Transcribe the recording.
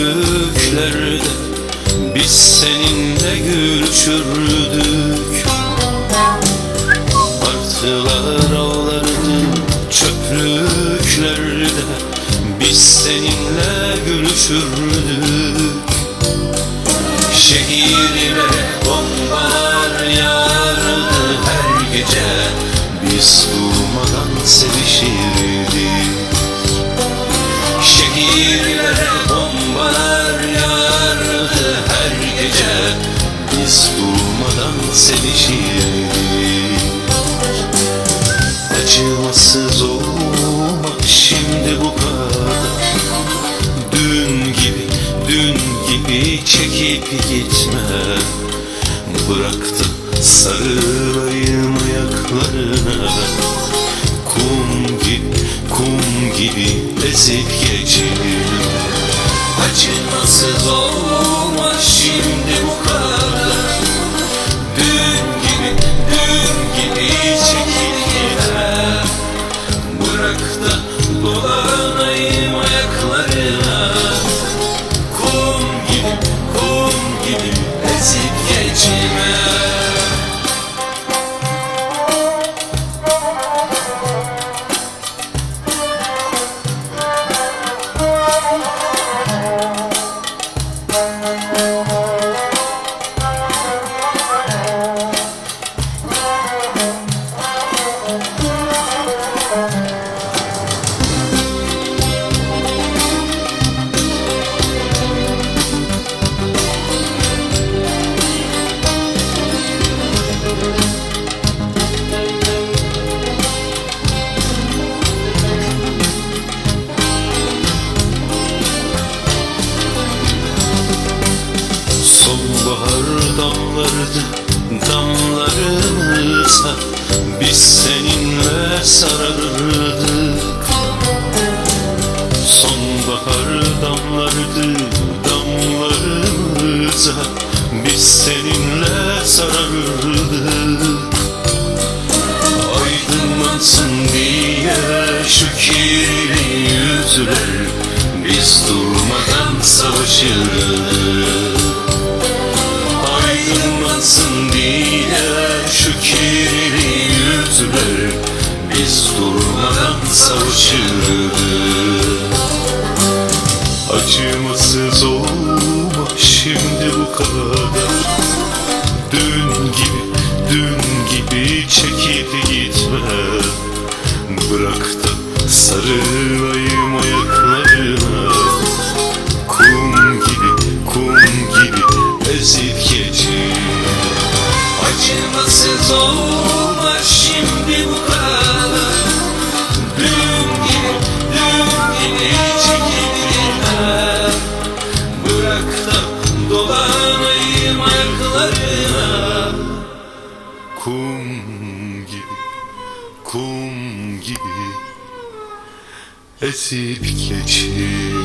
göklerde Biz seninle gülüşürdük Martılar ağlardı çöplüklerde Biz seninle gülüşürdük Şehirime bombalar yağardı her gece Biz durmadan sevişirdik. Sevişirdik Acımasız olma şimdi bu kadar. Dün gibi, dün gibi çekip gitme Bırak da sarılayım ayaklarına. Kum gibi, kum gibi ezip geçirme Acımasız olma damlarımıza Biz seninle sararırdık Sonbahar damlardı damlarımıza Biz seninle sararırdık Aydınlansın diye şu kirli yüzler Biz durmadan savaşırdık savaşırdık Acımasız olma şimdi bu kadar. Dün gibi, dün gibi çekip gitme. Bırak da sarılayım ayaklarına. Kum gibi, kum gibi ezip geçir Acımasız olma Esip geçirme